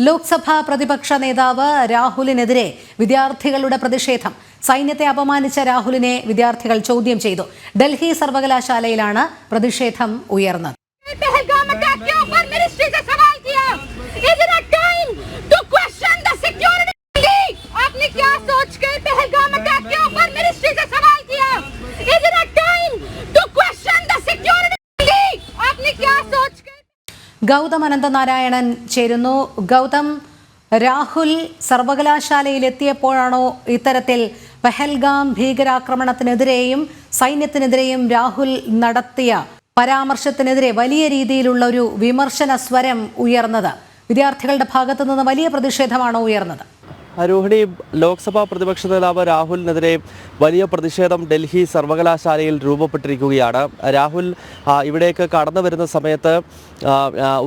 ലോക്സഭാ പ്രതിപക്ഷ നേതാവ് രാഹുലിനെതിരെ വിദ്യാർത്ഥികളുടെ പ്രതിഷേധം സൈന്യത്തെ അപമാനിച്ച രാഹുലിനെ വിദ്യാർത്ഥികൾ ചോദ്യം ചെയ്തു ഡൽഹി സർവകലാശാലയിലാണ് പ്രതിഷേധം ഉയർന്നത് पहलगाम अटैक के ऊपर मिनिस्ट्री से सवाल किया is it time to question the security आपने क्या सोच कर पहलगाम अटैक के ഗൗതം അനന്തനാരായണൻ ചേരുന്നു. ഗൗതം രാഹുൽ സർവകലാശാലയിൽ എത്തിയപ്പോഴാണോ ഇത്തരത്തിൽ പെഹൽഗാം ഭീകരാക്രമണത്തിനെതിരെയും സൈന്യത്തിനെതിരെയും രാഹുൽ നടത്തിയ പരാമർശത്തിനെതിരെ വലിയ രീതിയിലുള്ള ഒരു വിമർശന സ്വരം ഉയർന്നത്? വിദ്യാർത്ഥികളുടെ ഭാഗത്തു നിന്ന് വലിയ പ്രതിഷേധമാണോ ഉയർന്നത്? രോഹിണി ലോക്സഭാ പ്രതിപക്ഷ നേതാവ് രാഹുലിനെതിരെ വലിയ പ്രതിഷേധം ഡൽഹി സർവകലാശാലയിൽ രൂപപ്പെട്ടിരിക്കുകയാണ്. രാഹുൽ ഇവിടേക്ക് കടന്നു വരുന്ന സമയത്ത്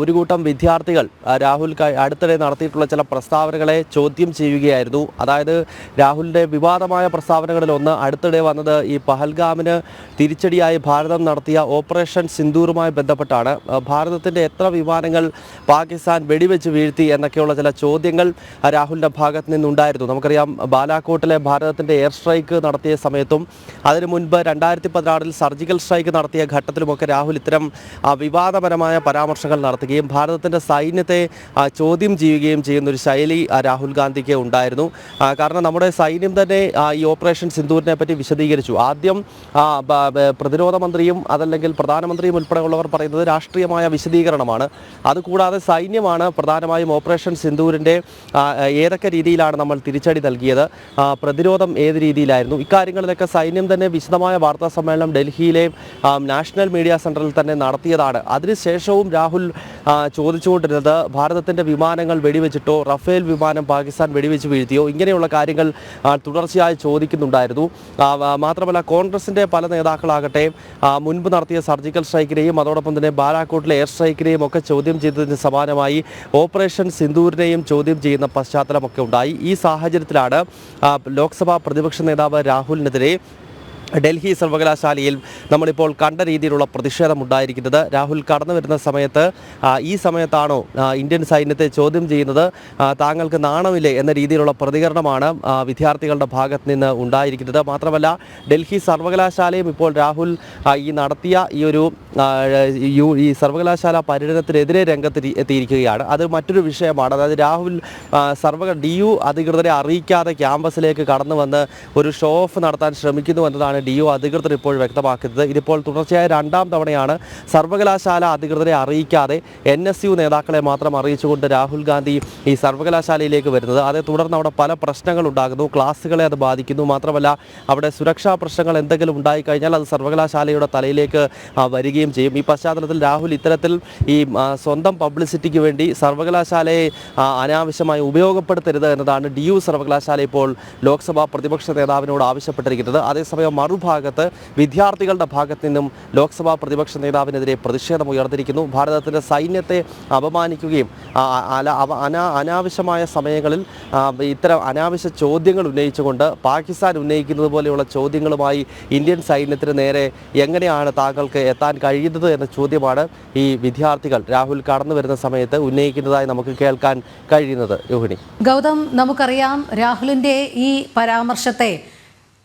ഒരു കൂട്ടം വിദ്യാർത്ഥികൾ രാഹുൽ അടുത്തിടെ നടത്തിയിട്ടുള്ള ചില പ്രസ്താവനകളെ ചോദ്യം ചെയ്യുകയായിരുന്നു. അതായത് രാഹുലിന്റെ വിവാദമായ പ്രസ്താവനകളിലൊന്ന് അടുത്തിടെ വന്നത് ഈ പഹൽഗാമിന് തിരിച്ചടിയായി ഭാരതം നടത്തിയ ഓപ്പറേഷൻ സിന്ദൂറുമായി ബന്ധപ്പെട്ടാണ്. ഭാരതത്തിന്റെ എത്ര വിമാനങ്ങൾ പാകിസ്ഥാൻ വെടിവെച്ച് വീഴ്ത്തി എന്നൊക്കെയുള്ള ചില ചോദ്യങ്ങൾ രാഹുലിന്റെ ഭാഗത്ത് നിന്നുണ്ടായിരുന്നു നമുക്കറിയാം ബാലാക്കോട്ടിലെ ഭാരതത്തിന്റെ എയർ സ്ട്രൈക്ക് നടത്തിയ സമയത്തും അതിനു മുൻപ് രണ്ടായിരത്തി പതിനാറിൽ സർജിക്കൽ സ്ട്രൈക്ക് നടത്തിയ ഘട്ടത്തിലുമൊക്കെ രാഹുൽ ഇത്തരം വിവാദപരമായ പരാമർശങ്ങൾ നടത്തുകയും ഭാരതത്തിന്റെ സൈന്യത്തെ ചോദ്യം ചെയ്യുകയും ചെയ്യുന്ന ഒരു ശൈലി രാഹുൽ ഗാന്ധിക്ക് ഉണ്ടായിരുന്നു. കാരണം നമ്മുടെ സൈന്യം തന്നെ ഈ ഓപ്പറേഷൻ സിന്ദൂരിനെ പറ്റി വിശദീകരിച്ചു. ആദ്യം പ്രതിരോധ മന്ത്രിയും അതല്ലെങ്കിൽ പ്രധാനമന്ത്രിയും ഉൾപ്പെടെയുള്ളവർ പറയുന്നത് രാഷ്ട്രീയമായ വിശദീകരണമാണ്. അതുകൂടാതെ സൈന്യമാണ് പ്രധാനമായും ഓപ്പറേഷൻ സിന്ദൂരിന്റെ ഏതൊക്കെ രീതിയിലാണ് നമ്മൾ തിരിച്ചടി നൽകിയത്. പ്രതിരോധം ഏത് രീതിയിലായിരുന്നു? ഇക്കാര്യങ്ങളിലൊക്കെ സൈന്യം തന്നെ വിശദമായ വാർത്താ സമ്മേളനം ഡൽഹിയിലെയും നാഷണൽ മീഡിയ സെന്ററിൽ തന്നെ നടത്തിയതാണ്. അതിനുശേഷവും രാഹുൽ ചോദിച്ചുകൊണ്ടിരുന്നത് ഭാരതത്തിന്റെ വിമാനങ്ങൾ വെടിവെച്ചിട്ടോ റഫേൽ വിമാനം പാകിസ്ഥാൻ വെടിവെച്ച് വീഴ്ത്തിയോ ഇങ്ങനെയുള്ള കാര്യങ്ങൾ തുടർച്ചയായി ചോദിക്കുന്നുണ്ടായിരുന്നു. മാത്രമല്ല കോൺഗ്രസിന്റെ പല നേതാക്കളാകട്ടെ മുൻപ് നടത്തിയ സർജിക്കൽ സ്ട്രൈക്കിനെയും അതോടൊപ്പം തന്നെ ബാലാക്കോട്ടിലെ എയർ സ്ട്രൈക്കിനെയും ഒക്കെ ചോദ്യം ചെയ്തതിന് സമാനമായി ഓപ്പറേഷൻ സിന്ദൂരിനെയും ചോദ്യം ചെയ്യുന്ന പശ്ചാത്തലമൊക്കെ ഉണ്ടായി. ഈ സാഹചര്യത്തിലാണ് ലോക്സഭാ പ്രതിപക്ഷ നേതാവ് രാഹുലിനെതിരെ ഡൽഹി സർവകലാശാലയിൽ നമ്മളിപ്പോൾ കണ്ട രീതിയിലുള്ള പ്രതിഷേധം ഉണ്ടായിരിക്കുന്നത് രാഹുൽ കടന്നു വരുന്ന സമയത്ത് ഈ സമയത്താണോ ഇന്ത്യൻ സൈന്യത്തെ ചോദ്യം ചെയ്യുന്നത്? താങ്കൾക്ക് നാണമില്ലേ എന്ന രീതിയിലുള്ള പ്രതികരണമാണ് വിദ്യാർത്ഥികളുടെ ഭാഗത്ത് നിന്ന് ഉണ്ടായിരിക്കുന്നത്. മാത്രമല്ല ഡൽഹി സർവകലാശാലയും ഇപ്പോൾ രാഹുൽ ഈ നടത്തിയ ഈ ഒരു ഈ സർവകലാശാല പര്യടനത്തിനെതിരെ രംഗത്ത് എത്തിയിരിക്കുകയാണ്. അത് മറ്റൊരു വിഷയമാണ്. അതായത് രാഹുൽ സർവ ഡി യു അധികൃതരെ അറിയിക്കാതെ ക്യാമ്പസിലേക്ക് കടന്നു വന്ന് ഒരു ഷോ ഓഫ് നടത്താൻ ശ്രമിക്കുന്നു എന്നതാണ് ഡി യു അധികൃതർ ഇപ്പോൾ വ്യക്തമാക്കുന്നത്. ഇതിപ്പോൾ തുടർച്ചയായ രണ്ടാം തവണയാണ് സർവകലാശാല അധികൃതരെ അറിയിക്കാതെ എൻ എസ് യു നേതാക്കളെ മാത്രം അറിയിച്ചുകൊണ്ട് രാഹുൽ ഗാന്ധി ഈ സർവകലാശാലയിലേക്ക് വരുന്നത്. അതേ തുടർന്ന് അവിടെ പല പ്രശ്നങ്ങൾ ഉണ്ടാകുന്നു. ക്ലാസ്സുകളെ അത് ബാധിക്കുന്നു. മാത്രമല്ല അവിടെ സുരക്ഷാ പ്രശ്നങ്ങൾ എന്തെങ്കിലും ഉണ്ടായിക്കഴിഞ്ഞാൽ അത് സർവകലാശാലയുടെ തലയിലേക്ക് വരികയും ചെയ്യും. ഈ പശ്ചാത്തലത്തിൽ രാഹുൽ ഇത്തരത്തിൽ ഈ സ്വന്തം പബ്ലിസിറ്റിക്ക് വേണ്ടി സർവകലാശാലയെ അനാവശ്യമായി ഉപയോഗപ്പെടുത്തരുത് എന്നതാണ് ഡി യു സർവകലാശാല ഇപ്പോൾ ലോക്സഭാ പ്രതിപക്ഷ നേതാവിനോട് ആവശ്യപ്പെട്ടിരിക്കുന്നത്. അതേസമയം മറുഭാഗത്ത് വിദ്യാർത്ഥികളുടെ ഭാഗത്ത് നിന്നും ലോക്സഭാ പ്രതിപക്ഷ നേതാവിനെതിരെ പ്രതിഷേധം ഉയർന്നിരിക്കുന്നു. ഭാരതത്തിന്റെ സൈന്യത്തെ അപമാനിക്കുകയും അനാവശ്യമായ സമയങ്ങളിൽ ഇത്തരം അനാവശ്യ ചോദ്യങ്ങൾ ഉന്നയിച്ചുകൊണ്ട് പാകിസ്ഥാൻ ഉന്നയിക്കുന്നത് പോലെയുള്ള ചോദ്യങ്ങളുമായി ഇന്ത്യൻ സൈന്യത്തിന് നേരെ എങ്ങനെയാണ് താങ്കൾക്ക് എത്താൻ കഴിയുന്നത് എന്ന ചോദ്യമാണ് ഈ വിദ്യാർത്ഥികൾ രാഹുൽ കടന്നു വരുന്ന സമയത്ത് ഉന്നയിക്കുന്നതായി നമുക്ക് കേൾക്കാൻ കഴിയുന്നത്. രോഹിണി ഗൗതം നമുക്കറിയാം രാഹുലിന്റെ ഈ പരാമർശത്തെ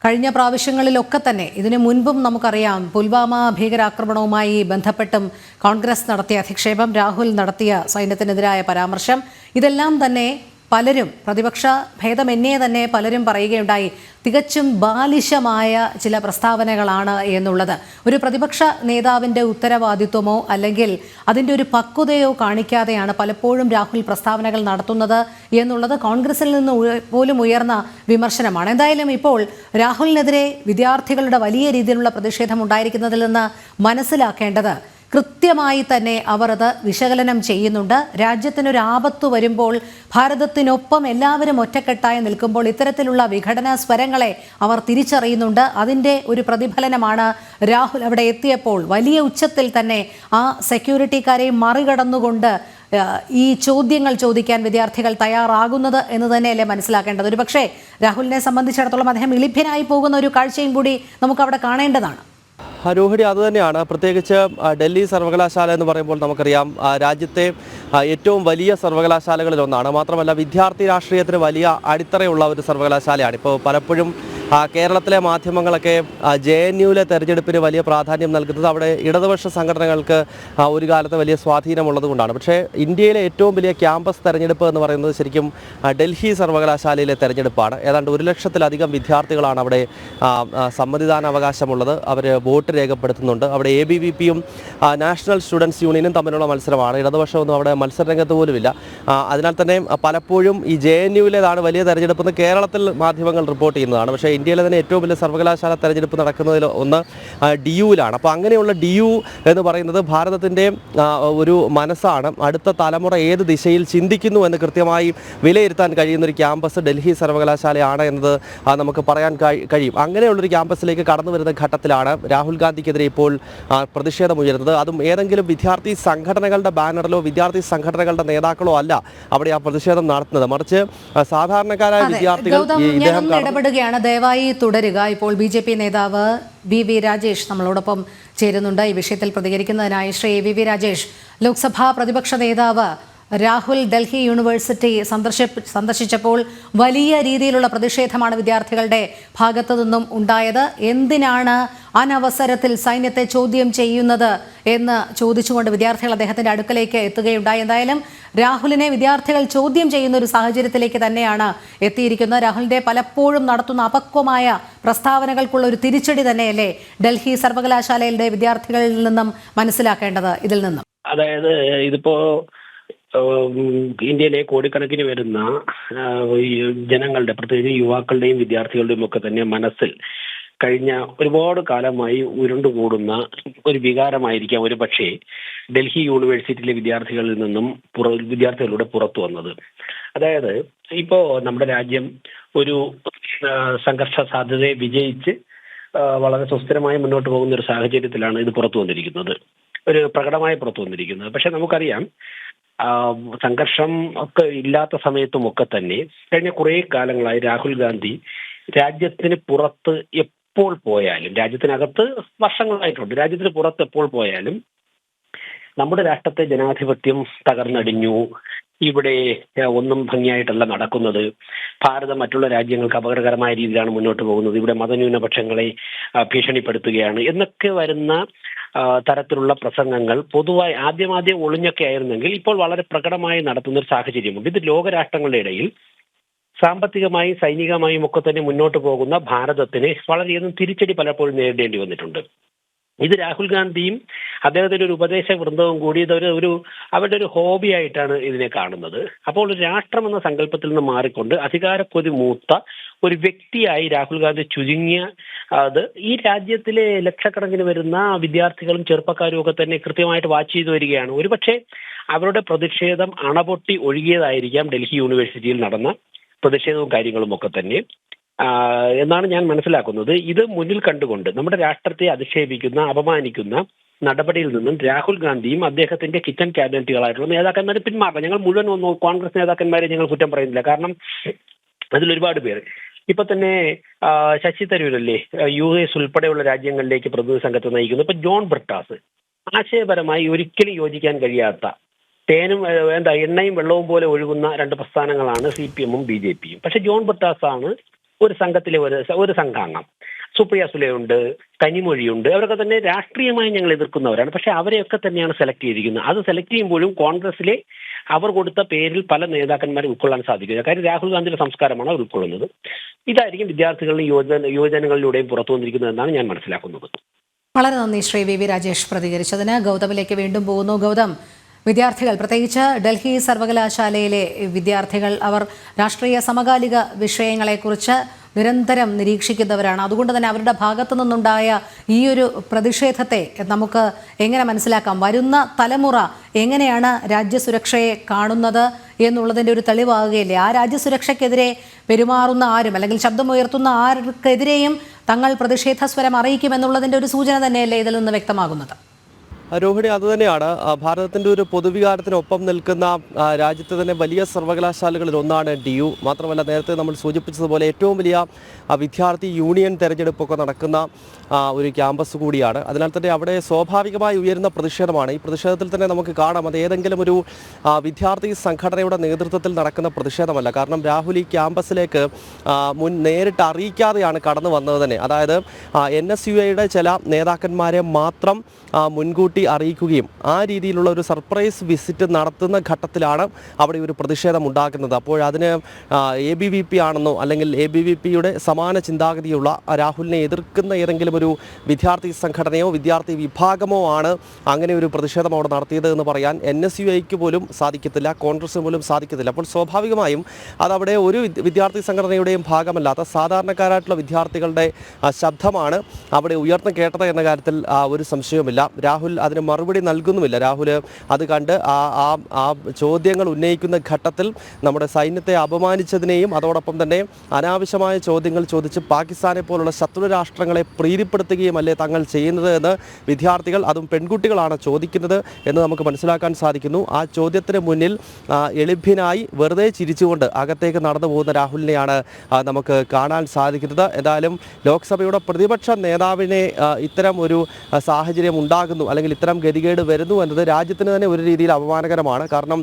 കഴിഞ്ഞ പ്രാവശ്യങ്ങളിലൊക്കെ തന്നെ ഇതിനു മുൻപും നമുക്കറിയാം പുൽവാമ ഭീകരാക്രമണവുമായി ബന്ധപ്പെട്ടും കോൺഗ്രസ് നടത്തിയ അധിക്ഷേപം രാഹുൽ നടത്തിയ സൈന്യത്തിനെതിരായ പരാമർശം ഇതെല്ലാം തന്നെ പലരും പ്രതിപക്ഷ ഭേദമെന്നേ തന്നെ പലരും പറയുകയുണ്ടായി. തികച്ചും ബാലിശമായ ചില പ്രസ്താവനകളാണ് എന്നുള്ളത്. ഒരു പ്രതിപക്ഷ നേതാവിന്റെ ഉത്തരവാദിത്വമോ അല്ലെങ്കിൽ അതിന്റെ ഒരു പക്വതയോ കാണിക്കാതെയാണ് പലപ്പോഴും രാഹുൽ പ്രസ്താവനകൾ നടത്തുന്നത് എന്നുള്ളത് കോൺഗ്രസിൽ നിന്ന് പോലും ഉയർന്ന വിമർശനമാണ്. എന്തായാലും ഇപ്പോൾ രാഹുലിനെതിരെ വിദ്യാർത്ഥികളുടെ വലിയ രീതിയിലുള്ള പ്രതിഷേധം ഉണ്ടായിരിക്കുന്നതിൽ നിന്ന് മനസ്സിലാക്കേണ്ടത് കൃത്യമായി തന്നെ അവർ അത് വിശകലനം ചെയ്യുന്നുണ്ട്. രാജ്യത്തിനൊരു ആപത്ത് വരുമ്പോൾ ഭാരതത്തിനൊപ്പം എല്ലാവരും ഒറ്റക്കെട്ടായി നിൽക്കുമ്പോൾ ഇത്തരത്തിലുള്ള വിഘടന സ്വരങ്ങളെ അവർ തിരിച്ചറിയുന്നുണ്ട്. അതിന്റെ ഒരു പ്രതിഫലനമാണ് രാഹുൽ അവിടെ എത്തിയപ്പോൾ വലിയ ഉച്ചത്തിൽ തന്നെ ആ സെക്യൂരിറ്റിക്കാരെ മറികടന്നുകൊണ്ട് ഈ ചോദ്യങ്ങൾ ചോദിക്കാൻ വിദ്യാർത്ഥികൾ തയ്യാറാകുന്നത് എന്ന് തന്നെയല്ലേ മനസ്സിലാക്കേണ്ടത്. ഒരു പക്ഷേ രാഹുലിനെ സംബന്ധിച്ചിടത്തോളം അദ്ദേഹം ഇളിഭ്യനായി പോകുന്ന ഒരു കാഴ്ചയും കൂടി നമുക്ക് അവിടെ കാണേണ്ടതാണ്. രോഹിണി അതുതന്നെയാണ് പ്രത്യേകിച്ച് ഡൽഹി സർവകലാശാല എന്ന് പറയുമ്പോൾ നമുക്കറിയാം രാജ്യത്തെ ഏറ്റവും വലിയ സർവകലാശാലകളിൽ ഒന്നാണ് മാത്രമല്ല വിദ്യാർത്ഥി രാഷ്ട്രീയത്തിന് വലിയ അടിത്തറയുള്ള ഒരു സർവകലാശാലയാണ്. ഇപ്പോൾ പലപ്പോഴും കേരളത്തിലെ മാധ്യമങ്ങളൊക്കെ ജെ എൻ യുവിലെ തെരഞ്ഞെടുപ്പിന് വലിയ പ്രാധാന്യം നൽകുന്നത് അവിടെ ഇടതുപക്ഷ സംഘടനകൾക്ക് ഒരു കാലത്ത് വലിയ സ്വാധീനമുള്ളത് കൊണ്ടാണ് പക്ഷേ ഇന്ത്യയിലെ ഏറ്റവും വലിയ ക്യാമ്പസ് തെരഞ്ഞെടുപ്പ് എന്ന് പറയുന്നത് ശരിക്കും ഡൽഹി സർവകലാശാലയിലെ തെരഞ്ഞെടുപ്പാണ്. ഏതാണ്ട് ഒരു ലക്ഷത്തിലധികം വിദ്യാർത്ഥികളാണ് അവിടെ സമ്മതിദാനാവകാശമുള്ളത്. അവർ വോട്ട് രേഖപ്പെടുത്തുന്നുണ്ട്. അവിടെ എ ബി വി പിയും നാഷണൽ സ്റ്റുഡൻസ് യൂണിയനും തമ്മിലുള്ള മത്സരമാണ്. ഇടതുപക്ഷമൊന്നും അവിടെ മത്സരരംഗത്ത് പോലുമില്ല. അതിനാൽ തന്നെ പലപ്പോഴും ഈ ജെ എൻ യുവിലേതാണ് വലിയ തെരഞ്ഞെടുപ്പ് എന്ന് കേരളത്തിൽ മാധ്യമങ്ങൾ റിപ്പോർട്ട് ചെയ്യുന്നതാണ്. പക്ഷേ ഇന്ത്യയിലെ തന്നെ ഏറ്റവും വലിയ സർവകലാശാല തെരഞ്ഞെടുപ്പ് നടക്കുന്നതിൽ ഒന്ന് ഡി യുവിലാണ് അപ്പോൾ അങ്ങനെയുള്ള ഡി യു എന്ന് പറയുന്നത് ഭാരതത്തിന്റെ ഒരു മനസ്സാണ്. അടുത്ത തലമുറ ഏത് ദിശയിൽ ചിന്തിക്കുന്നു എന്ന് കൃത്യമായി വിലയിരുത്താൻ കഴിയുന്നൊരു ക്യാമ്പസ് ഡൽഹി സർവകലാശാലയാണ് എന്നത് നമുക്ക് പറയാൻ കഴി- കഴിയും. അങ്ങനെയുള്ളൊരു ക്യാമ്പസിലേക്ക് കടന്നു വരുന്ന ഘട്ടത്തിലാണ് രാഹുൽ ഗാന്ധിക്കെതിരെ ഇപ്പോൾ പ്രതിഷേധമുയരുന്നത് അതും ഏതെങ്കിലും വിദ്യാർത്ഥി സംഘടനകളുടെ ബാനറിലോ വിദ്യാർത്ഥി സംഘടനകളുടെ നേതാക്കളോ അല്ല അവിടെ ആ പ്രതിഷേധം നടത്തുന്നത്. മറിച്ച് സാധാരണക്കാരായ വിദ്യാർത്ഥികൾ ഇടപെടുകയാണ് ഇദ്ദേഹം ഇടപെടുകയാണ്. ദയവായി തുടരുക. ഇപ്പോൾ ബി ജെ പി നേതാവ് വി വി രാജേഷ് നമ്മളോടൊപ്പം ചേരുന്നുണ്ട്. ഈ വിഷയത്തിൽ പ്രതികരിക്കുന്നതിനായി ശ്രീ വി വി രാജേഷ് ലോക്സഭാ പ്രതിപക്ഷ നേതാവ് രാഹുൽ ഡൽഹി യൂണിവേഴ്സിറ്റി സന്ദർശി സന്ദർശിച്ചപ്പോൾ വലിയ രീതിയിലുള്ള പ്രതിഷേധമാണ് വിദ്യാർത്ഥികളുടെ ഭാഗത്തു നിന്നും ഉണ്ടായത്. എന്തിനാണ് അനവസരത്തിൽ സൈന്യത്തെ ചോദ്യം ചെയ്യുന്നത് എന്ന് ചോദിച്ചുകൊണ്ട് വിദ്യാർത്ഥികൾ അദ്ദേഹത്തിന്റെ അടുക്കലേക്ക് എത്തുകയുണ്ടായി. എന്തായാലും രാഹുലിനെ വിദ്യാർത്ഥികൾ ചോദ്യം ചെയ്യുന്ന ഒരു സാഹചര്യത്തിലേക്ക് തന്നെയാണ് എത്തിയിരിക്കുന്നത്. രാഹുലിന്റെ പലപ്പോഴും നടത്തുന്ന അപക്വമായ പ്രസ്താവനകൾക്കുള്ള ഒരു തിരിച്ചടി തന്നെയല്ലേ ഡൽഹി സർവകലാശാലയിലെ വിദ്യാർത്ഥികളിൽ നിന്നും മനസ്സിലാക്കേണ്ടത് ഇതിൽ നിന്നും? അതായത് ഇതിപ്പോ ഇന്ത്യയിലെ കോടിക്കണക്കിന് വരുന്ന ജനങ്ങളുടെ പ്രത്യേകിച്ച് യുവാക്കളുടെയും വിദ്യാർത്ഥികളുടെയും ഒക്കെ തന്നെ മനസ്സിൽ കഴിഞ്ഞ ഒരുപാട് കാലമായി ഉരുണ്ടുകൂടുന്ന ഒരു വികാരമായിരിക്കാം ഒരു പക്ഷേ ഡൽഹി യൂണിവേഴ്സിറ്റിയിലെ വിദ്യാർത്ഥികളിൽ നിന്നും പുറ വിദ്യാർത്ഥികളുടെ പുറത്തു വന്നത്. അതായത് ഇപ്പോ നമ്മുടെ രാജ്യം ഒരു സംഘർഷ സാധ്യതയെ വിജയിച്ച് വളരെ സുസ്ഥിരമായി മുന്നോട്ട് പോകുന്ന ഒരു സാഹചര്യത്തിലാണ് ഇത് പുറത്തു വന്നിരിക്കുന്നത്. ഒരു പ്രകടമായി പുറത്തു വന്നിരിക്കുന്നത്. പക്ഷെ നമുക്കറിയാം സംഘർഷം ഒക്കെ ഇല്ലാത്ത സമയത്തുമൊക്കെ തന്നെ കഴിഞ്ഞ കുറേ കാലങ്ങളായി രാഹുൽ ഗാന്ധി രാജ്യത്തിന് പുറത്ത് എപ്പോൾ പോയാലും രാജ്യത്തിനകത്ത് വർഷങ്ങളായിട്ടുണ്ട്. രാജ്യത്തിന് പുറത്ത് എപ്പോൾ പോയാലും നമ്മുടെ രാഷ്ട്രത്തെ ജനാധിപത്യം തകർന്നടിഞ്ഞു. ഇവിടെ ഒന്നും ഭംഗിയായിട്ടല്ല നടക്കുന്നത്. ഭാരതം മറ്റുള്ള രാജ്യങ്ങൾക്ക് അപകടകരമായ രീതിയിലാണ് മുന്നോട്ട് പോകുന്നത്. ഇവിടെ മതന്യൂനപക്ഷങ്ങളെ ഭീഷണിപ്പെടുത്തുകയാണ്. എന്നൊക്കെ വരുന്ന തരത്തിലുള്ള പ്രസംഗങ്ങൾ പൊതുവായി ആദ്യമാദ്യം ഒളിഞ്ഞൊക്കെ ആയിരുന്നെങ്കിൽ ഇപ്പോൾ വളരെ പ്രകടമായി നടത്തുന്ന ഒരു സാഹചര്യമുണ്ട്. ഇത് ലോകരാഷ്ട്രങ്ങളുടെ ഇടയിൽ സാമ്പത്തികമായും സൈനികമായും ഒക്കെ തന്നെ മുന്നോട്ട് പോകുന്ന ഭാരതത്തിന് വളരെയധികം തിരിച്ചടി പലപ്പോഴും നേരിടേണ്ടി വന്നിട്ടുണ്ട്. ഇത് രാഹുൽ ഗാന്ധിയും അദ്ദേഹത്തിന്റെ ഒരു ഉപദേശ വൃന്ദവും കൂടി ഇതൊരു ഒരു അവരുടെ ഒരു ഹോബി ആയിട്ടാണ് ഇതിനെ കാണുന്നത്. അപ്പോൾ രാഷ്ട്രം എന്ന സങ്കല്പത്തിൽ നിന്ന് മാറിക്കൊണ്ട് അധികാരക്കൊതി മൂത്ത ഒരു വ്യക്തിയായി രാഹുൽ ഗാന്ധി ചുരുങ്ങിയ അത് ഈ രാജ്യത്തിലെ ലക്ഷക്കണക്കിന് വരുന്ന വിദ്യാർത്ഥികളും ചെറുപ്പക്കാരും ഒക്കെ തന്നെ കൃത്യമായിട്ട് വാച്ച് ചെയ്തു വരികയാണ്. ഒരുപക്ഷെ അവരുടെ പ്രതിഷേധം അണപൊട്ടി ഒഴുകിയതായിരിക്കാം ഡൽഹി യൂണിവേഴ്സിറ്റിയിൽ നടന്ന പ്രതിഷേധവും കാര്യങ്ങളും ഒക്കെ തന്നെ. എന്നാണ് ഞാൻ മനസ്സിലാക്കുന്നത്. ഇത് മുന്നിൽ കണ്ടുകൊണ്ട് നമ്മുടെ രാഷ്ട്രത്തെ അധിക്ഷേപിക്കുന്ന അപമാനിക്കുന്ന നടപടിയിൽ നിന്നും രാഹുൽ ഗാന്ധിയും അദ്ദേഹത്തിന്റെ കിച്ചൺ ക്യാബിനറ്റുകളായിട്ടുള്ള നേതാക്കന്മാരെ പിന്മാറണം. ഞങ്ങൾ മുഴുവൻ കോൺഗ്രസ് നേതാക്കന്മാരെ ഞങ്ങൾ കുറ്റം പറയുന്നില്ല. കാരണം അതിലൊരുപാട് പേര്. ഇപ്പൊ തന്നെ ശശി തരൂരല്ലേ യു എസ് ഉൾപ്പെടെയുള്ള രാജ്യങ്ങളിലേക്ക് പ്രതിനിധി സംഘത്തെ നയിക്കുന്നു. ഇപ്പൊ ജോൺ ബ്രിട്ടാസ് ആശയപരമായി ഒരിക്കലും യോജിക്കാൻ കഴിയാത്ത തേനും എന്താ എണ്ണയും വെള്ളവും പോലെ ഒഴുകുന്ന രണ്ട് പ്രസ്ഥാനങ്ങളാണ് സി പി എമ്മും ബി ജെ പിയും. പക്ഷെ ജോൺ ബ്രിട്ടാസ് ആണ് ഒരു സംഘത്തിലെ ഒരു ഒരു സംഘാംഗം. സുപ്രിയ സുലയുണ്ട് കനിമൊഴിയുണ്ട് അവരൊക്കെ തന്നെ രാഷ്ട്രീയമായി ഞങ്ങൾ എതിർക്കുന്നവരാണ്. പക്ഷെ അവരെയൊക്കെ തന്നെയാണ് സെലക്ട് ചെയ്തിരിക്കുന്നത്. അത് സെലക്ട് ചെയ്യുമ്പോഴും കോൺഗ്രസിലെ അവർ കൊടുത്ത പേരിൽ പല നേതാക്കന്മാരെ ഉൾക്കൊള്ളാൻ സാധിക്കില്ല. കാര്യം രാഹുൽ ഗാന്ധിയുടെ സംസ്കാരമാണ് അവർ ഉൾക്കൊള്ളുന്നത്. ഇതായിരിക്കും വിദ്യാർത്ഥികളുടെ യുവജന യുവജനങ്ങളിലൂടെയും പുറത്തു വന്നിരിക്കുന്നത് എന്നാണ് ഞാൻ മനസ്സിലാക്കുന്നത്. വളരെ നന്ദി ശ്രീ വി വി രാജേഷ് പ്രതികരിച്ചതിന്. ഗൗതമിലേക്ക് വീണ്ടും പോകുന്നു. ഗൗതം വിദ്യാർത്ഥികൾ പ്രത്യേകിച്ച് ഡൽഹി സർവകലാശാലയിലെ വിദ്യാർത്ഥികൾ അവർ രാഷ്ട്രീയ സമകാലിക വിഷയങ്ങളെക്കുറിച്ച് നിരന്തരം നിരീക്ഷിക്കുന്നവരാണ്. അതുകൊണ്ട് തന്നെ അവരുടെ ഭാഗത്തു നിന്നുണ്ടായ ഈ ഒരു പ്രതിഷേധത്തെ നമുക്ക് എങ്ങനെ മനസ്സിലാക്കാം? വരുന്ന തലമുറ എങ്ങനെയാണ് രാജ്യസുരക്ഷയെ കാണുന്നത് എന്നുള്ളതിന്റെ ഒരു തെളിവാകുകയില്ലേ? ആ രാജ്യസുരക്ഷയ്ക്കെതിരെ പെരുമാറുന്ന ആരും അല്ലെങ്കിൽ ശബ്ദമുയർത്തുന്ന ആർക്കെതിരെയും തങ്ങൾ പ്രതിഷേധ സ്വരം അറിയിക്കുമെന്നുള്ളതിന്റെ ഒരു സൂചന തന്നെയല്ലേ ഇതിൽ നിന്ന് വ്യക്തമാകുന്നത്? രോഹിണി അതുതന്നെയാണ് ഭാരതത്തിന്റെ ഒരു പൊതുവികാരത്തിനൊപ്പം നിൽക്കുന്ന രാജ്യത്തെ തന്നെ വലിയ സർവകലാശാലകളിൽ ഒന്നാണ് ഡി യു. മാത്രമല്ല നേരത്തെ നമ്മൾ സൂചിപ്പിച്ചതുപോലെ ഏറ്റവും വലിയ വിദ്യാർത്ഥി യൂണിയൻ തെരഞ്ഞെടുപ്പൊക്കെ നടക്കുന്ന ഒരു ക്യാമ്പസ് കൂടിയാണ്. അതിനാൽ തന്നെ അവിടെ സ്വാഭാവികമായി ഉയരുന്ന പ്രതിഷേധമാണ്. ഈ പ്രതിഷേധത്തിൽ തന്നെ നമുക്ക് കാണാം അത് ഏതെങ്കിലും ഒരു വിദ്യാർത്ഥി സംഘടനയുടെ നേതൃത്വത്തിൽ നടക്കുന്ന പ്രതിഷേധമല്ല. കാരണം രാഹുൽ ഈ ക്യാമ്പസിലേക്ക് മുൻ നേരിട്ട് അറിയിക്കാതെയാണ് കടന്നു വന്നത് തന്നെ. അതായത് എൻ എസ് യു ഐയുടെ ചില നേതാക്കന്മാരെ മാത്രം മുൻകൂട്ടി അറിയിക്കുകയും ആ രീതിയിലുള്ള ഒരു സർപ്രൈസ് വിസിറ്റ് നടത്തുന്ന ഘട്ടത്തിലാണ് അവിടെ ഒരു പ്രതിഷേധം ഉണ്ടാക്കുന്നത് അപ്പോൾ അതിന് എ ബി വി പി ആണെന്നോ അല്ലെങ്കിൽ എ ബി വി പിയുടെ സമാന ചിന്താഗതിയുള്ള രാഹുലിനെ എതിർക്കുന്ന ഏതെങ്കിലും ഒരു വിദ്യാർത്ഥി സംഘടനയോ വിദ്യാർത്ഥി വിഭാഗമോ ആണ് അങ്ങനെ ഒരു പ്രതിഷേധം അവിടെ നടത്തിയത് എന്ന് പറയാൻ എൻ എസ് യു ഐക്ക് പോലും സാധിക്കത്തില്ല കോൺഗ്രസിന് പോലും സാധിക്കത്തില്ല. അപ്പോൾ സ്വാഭാവികമായും അതവിടെ ഒരു വിദ്യാർത്ഥി സംഘടനയുടെയും ഭാഗമല്ലാത്ത സാധാരണക്കാരായിട്ടുള്ള വിദ്യാർത്ഥികളുടെ ശബ്ദമാണ് അവിടെ ഉയർന്നു കേട്ടത് എന്ന കാര്യത്തിൽ ഒരു സംശയവുമില്ല. രാഹുൽ അതിന് മറുപടി നൽകുന്നുമില്ല. രാഹുൽ അത് കണ്ട് ആ ആ ആ ചോദ്യങ്ങൾ ഉന്നയിക്കുന്ന ഘട്ടത്തിൽ നമ്മുടെ സൈന്യത്തെ അപമാനിച്ചതിനെയും അതോടൊപ്പം തന്നെ അനാവശ്യമായ ചോദ്യങ്ങൾ ചോദിച്ച് പാകിസ്ഥാനെ പോലുള്ള ശത്രു രാഷ്ട്രങ്ങളെ പ്രീതിപ്പെടുത്തുകയും അല്ലേ തങ്ങൾ ചെയ്യുന്നത് എന്ന് വിദ്യാർത്ഥികൾ അതും പെൺകുട്ടികളാണ് ചോദിക്കുന്നത് എന്ന് നമുക്ക് മനസ്സിലാക്കാൻ സാധിക്കുന്നു. ആ ചോദ്യത്തിന് മുന്നിൽ എളിഭ്യനായി വെറുതെ ചിരിച്ചുകൊണ്ട് അകത്തേക്ക് നടന്നു പോകുന്ന രാഹുലിനെയാണ് നമുക്ക് കാണാൻ സാധിക്കുന്നത്. എന്തായാലും ലോക്സഭയുടെ പ്രതിപക്ഷ നേതാവിനെ ഇത്തരം ഒരു സാഹചര്യം ഉണ്ടാകുന്നു അല്ലെങ്കിൽ ഇത്തരം ഗതികേട് വരുന്നു എന്നത് രാജ്യത്തിന് തന്നെ ഒരു രീതിയിൽ അപമാനകരമാണ്. കാരണം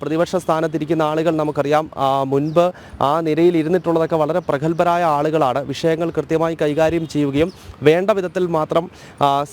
പ്രതിപക്ഷ സ്ഥാനത്തിരിക്കുന്ന ആളുകൾ നമുക്കറിയാം മുൻപ് ആ നിരയിൽ ഇരുന്നിട്ടുള്ളതൊക്കെ വളരെ പ്രഗത്ഭരായ ആളുകളാണ്. വിഷയങ്ങൾ കൃത്യമായി കൈകാര്യം ചെയ്യുകയും വേണ്ട വിധത്തിൽ മാത്രം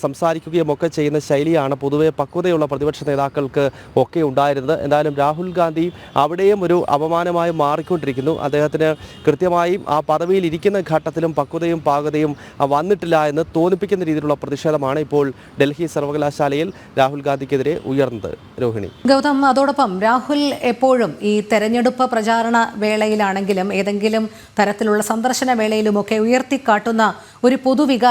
സംസാരിക്കുകയും ഒക്കെ ചെയ്യുന്ന ശൈലിയാണ് പൊതുവെ പക്വതയുള്ള പ്രതിപക്ഷ നേതാക്കൾക്ക് ഒക്കെ ഉണ്ടായിരുന്നത്. എന്തായാലും രാഹുൽ ഗാന്ധി അവിടെയും ഒരു അപമാനമായി മാറിക്കൊണ്ടിരിക്കുന്നു. അദ്ദേഹത്തിന് കൃത്യമായും ആ പദവിയിൽ ഇരിക്കുന്ന ഘട്ടത്തിലും പക്വതയും പാകതയും വന്നിട്ടില്ല എന്ന് തോന്നിപ്പിക്കുന്ന രീതിയിലുള്ള പ്രതിഷേധമാണ് ഇപ്പോൾ ഡൽഹി സർവകലാശാലയിൽ രാഹുൽ ഗാന്ധിക്കെതിരെ ഉയർന്നത്. രോഹിണി. ഗൗതം അതോടൊപ്പം രാഹുൽ എപ്പോഴും ഈ തെരഞ്ഞെടുപ്പ് പ്രചാരണ വേളയിലാണെങ്കിലും ഏതെങ്കിലും തരത്തിലുള്ള സന്ദർശന വേളയിലുമൊക്കെ ഉയർത്തിക്കാട്ടുന്ന ഒരു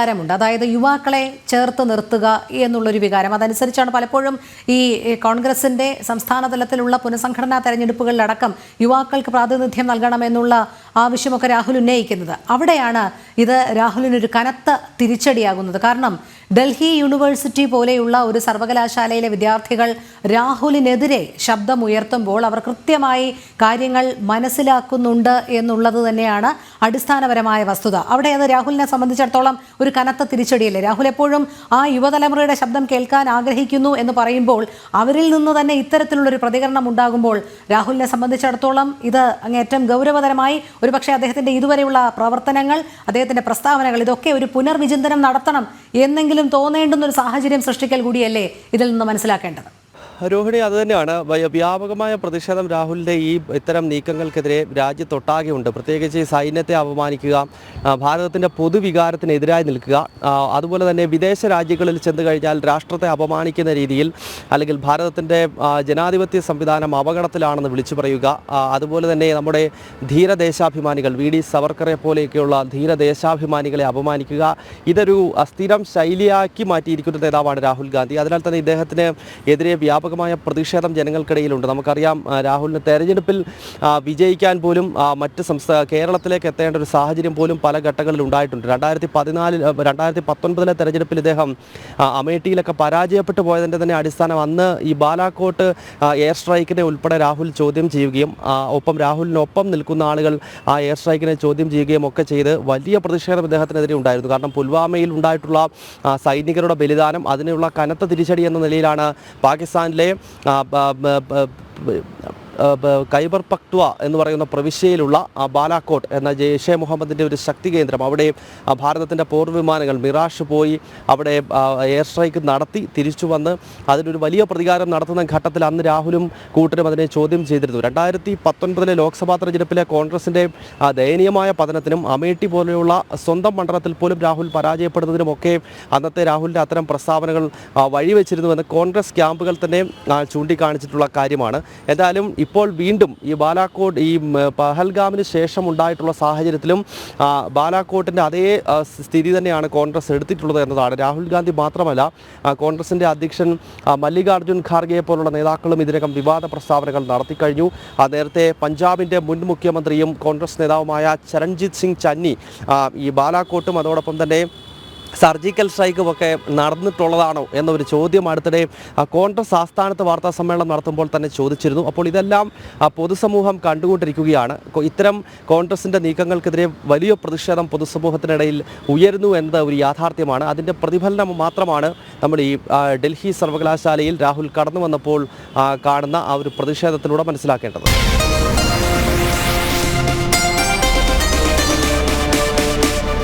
പൊതുവികാരമുണ്ട് അതായത് യുവാക്കളെ ചേർത്ത് നിർത്തുക എന്നുള്ളൊരു വികാരം. അതനുസരിച്ചാണ് പലപ്പോഴും ഈ ഈ കോൺഗ്രസിന്റെ സംസ്ഥാന തലത്തിലുള്ള പുനഃസംഘടനാ തെരഞ്ഞെടുപ്പുകളിലടക്കം യുവാക്കൾക്ക് പ്രാതിനിധ്യം നൽകണമെന്നുള്ള ആവശ്യമൊക്കെ രാഹുൽ ഉന്നയിക്കുന്നത്. അവിടെയാണ് ഇത് രാഹുലിനൊരു കനത്ത തിരിച്ചടിയാകുന്നത്. കാരണം ഡൽഹി യൂണിവേഴ്സിറ്റി പോലെയുള്ള ഒരു സർവകലാശാലയിലെ വിദ്യാർത്ഥികൾ രാഹുലിനെതിരെ ശബ്ദമുയർത്തുമ്പോൾ അവർ കൃത്യമായി കാര്യങ്ങൾ മനസ്സിലാക്കുന്നുണ്ട് എന്നുള്ളത് തന്നെയാണ് അടിസ്ഥാനപരമായ വസ്തുത. അവിടെ അത് രാഹുലിനെ സംബന്ധിച്ചിടത്തോളം ഒരു കനത്ത തിരിച്ചടിയല്ലേ? രാഹുൽ എപ്പോഴും ആ യുവതലമുറയുടെ ശബ്ദം കേൾക്കാൻ ആഗ്രഹിക്കുന്നു എന്ന് പറയുമ്പോൾ അവരിൽ നിന്ന് തന്നെ ഇത്തരത്തിലുള്ളൊരു പ്രതികരണം ഉണ്ടാകുമ്പോൾ രാഹുലിനെ സംബന്ധിച്ചിടത്തോളം ഇത് അങ്ങേറ്റം ഗൗരവതരമായി ഒരുപക്ഷെ അദ്ദേഹത്തിന്റെ ഇതുവരെയുള്ള പ്രവർത്തനങ്ങൾ അദ്ദേഹത്തിന്റെ പ്രസ്താവനകൾ ഇതൊക്കെ ഒരു പുനർവിചിന്തനം നടത്തണം എന്നെങ്കിലും തോന്നേണ്ടുന്ന ഒരു സാഹചര്യം സൃഷ്ടിക്കൽ കൂടിയല്ലേ ഇതിൽ നിന്ന് മനസ്സിലാക്കേണ്ടത്. രോഹിണി അതുതന്നെയാണ് തന്നെയാണ്. വ്യാപകമായ പ്രതിഷേധം രാഹുലിന്റെ ഈ ഇത്തരം നീക്കങ്ങൾക്കെതിരെ രാജ്യത്തൊട്ടാകെ ഉണ്ട് പ്രത്യേകിച്ച് സൈന്യത്തെ അപമാനിക്കുക ഭാരതത്തിന്റെ പൊതുവികാരത്തിനെതിരായി നിൽക്കുക അതുപോലെ തന്നെ വിദേശ രാജ്യങ്ങളിൽ ചെന്ന് കഴിഞ്ഞാൽ രാഷ്ട്രത്തെ അപമാനിക്കുന്ന രീതിയിൽ അല്ലെങ്കിൽ ഭാരതത്തിന്റെ ജനാധിപത്യ സംവിധാനം അപകടത്തിലാണെന്ന് വിളിച്ചു പറയുക അതുപോലെ തന്നെ നമ്മുടെ ധീരദേശാഭിമാനികൾ വി. ഡി. സവർക്കറെ പോലെയൊക്കെയുള്ള ധീരദേശാഭിമാനികളെ അപമാനിക്കുക ഇതൊരു അസ്ഥിരം സ്ഥിരം ശൈലിയാക്കി മാറ്റിയിരിക്കുന്ന നേതാവാണ് രാഹുൽ ഗാന്ധി. അതിനാൽ തന്നെ ഇദ്ദേഹത്തിന് എതിരെ വ്യാപകമായ പ്രതിഷേധം ജനങ്ങൾക്കിടയിലുണ്ട്. നമുക്കറിയാം രാഹുലിന് തെരഞ്ഞെടുപ്പിൽ വിജയിക്കാൻ പോലും മറ്റ് സംസ്ഥാന കേരളത്തിലേക്ക് എത്തേണ്ട ഒരു സാഹചര്യം പോലും പല ഘട്ടങ്ങളിൽ ഉണ്ടായിട്ടുണ്ട്. രണ്ടായിരത്തി പതിനാലിൽ രണ്ടായിരത്തി പത്തൊൻപതിലെ തെരഞ്ഞെടുപ്പിൽ ഇദ്ദേഹം അമേഠിയിലൊക്കെ പരാജയപ്പെട്ടു പോയതിന്റെ തന്നെ അടിസ്ഥാനം അന്ന് ഈ ബാലാക്കോട്ട് എയർ സ്ട്രൈക്കിനെ ഉൾപ്പെടെ രാഹുൽ ചോദ്യം ചെയ്യുകയും ഒപ്പം രാഹുലിനൊപ്പം നിൽക്കുന്ന ആളുകൾ ആ എയർ സ്ട്രൈക്കിനെ ചോദ്യം ചെയ്യുകയും ഒക്കെ ചെയ്ത് വലിയ പ്രതിഷേധം ഇദ്ദേഹത്തിനെതിരെ ഉണ്ടായിരുന്നു. കാരണം പുൽവാമയിൽ ഉണ്ടായിട്ടുള്ള സൈനികരുടെ ബലിദാനം അതിനുള്ള കനത്ത തിരിച്ചടി എന്ന നിലയിലാണ് പാകിസ്ഥാനിലെ ആ, ഖൈബർ പക്ത്വ എന്ന് പറയുന്ന പ്രവിശ്യയിലുള്ള ബാലാക്കോട്ട് എന്ന ജെയ്ഷെ മുഹമ്മദിന്റെ ഒരു ശക്തി കേന്ദ്രം. അവിടെ ഭാരതത്തിന്റെ പോർവിമാനങ്ങൾ മിറാഷ് പോയി അവിടെ എയർ സ്ട്രൈക്ക് നടത്തി തിരിച്ചു വന്ന് അതിനൊരു വലിയ പ്രതികാരം നടത്തുന്ന ഘട്ടത്തിൽ അന്ന് രാഹുലും കൂട്ടരും അതിനെ ചോദ്യം ചെയ്തിരുന്നു. രണ്ടായിരത്തി പത്തൊൻപതിലെ ലോക്സഭാ തെരഞ്ഞെടുപ്പിലെ കോൺഗ്രസിന്റെ ദയനീയമായ പതനത്തിനും അമേഠി പോലെയുള്ള സ്വന്തം മണ്ഡലത്തിൽ പോലും രാഹുൽ പരാജയപ്പെടുന്നതിനുമൊക്കെ അന്നത്തെ രാഹുലിന്റെ അത്തരം പ്രസ്താവനകൾ വഴിവെച്ചിരുന്നുവെന്ന് കോൺഗ്രസ് ക്യാമ്പുകൾ തന്നെ ചൂണ്ടിക്കാണിച്ചിട്ടുള്ള കാര്യമാണ്. എന്തായാലും ഇപ്പോൾ വീണ്ടും ഈ ബാലാക്കോട്ട് ഈ പഹൽഗാമിന് ശേഷം ഉണ്ടായിട്ടുള്ള സാഹചര്യത്തിലും ബാലാക്കോട്ടിന്റെ അതേ സ്ഥിതി തന്നെയാണ് കോൺഗ്രസ് എടുത്തിട്ടുള്ളത് എന്നതാണ്. രാഹുൽ ഗാന്ധി മാത്രമല്ല കോൺഗ്രസിന്റെ അധ്യക്ഷൻ മല്ലികാർജുൻ ഖാർഗെയെ പോലുള്ള നേതാക്കളും ഇതിനകം വിവാദ പ്രസ്താവനകൾ നടത്തിക്കഴിഞ്ഞു നേരത്തെ പഞ്ചാബിന്റെ മുൻ മുഖ്യമന്ത്രിയും കോൺഗ്രസ് നേതാവുമായ ചരൺജിത് സിംഗ് ചന്നി ഈ ബാലാക്കോട്ടും അതോടൊപ്പം തന്നെ സർജിക്കൽ സ്ട്രൈക്കും ഒക്കെ നടന്നിട്ടുള്ളതാണോ എന്നൊരു ചോദ്യം അടുത്തിടെ കോൺഗ്രസ് ആസ്ഥാനത്ത് വാർത്താ സമ്മേളനം നടത്തുമ്പോൾ തന്നെ ചോദിച്ചിരുന്നു. അപ്പോൾ ഇതെല്ലാം പൊതുസമൂഹം കണ്ടുകൊണ്ടിരിക്കുകയാണ്. ഇത്തരം കോൺഗ്രസിന്റെ നീക്കങ്ങൾക്കെതിരെ വലിയ പ്രതിഷേധം പൊതുസമൂഹത്തിനിടയിൽ ഉയരുന്നു എന്നത് ഒരു യാഥാർത്ഥ്യമാണ്. അതിന്റെ പ്രതിഫലനം മാത്രമാണ് നമ്മൾ ഈ ഡൽഹി സർവകലാശാലയിൽ രാഹുൽ കടന്നു വന്നപ്പോൾ കാണുന്ന ആ ഒരു പ്രതിഷേധത്തിലൂടെ മനസ്സിലാക്കേണ്ടത്.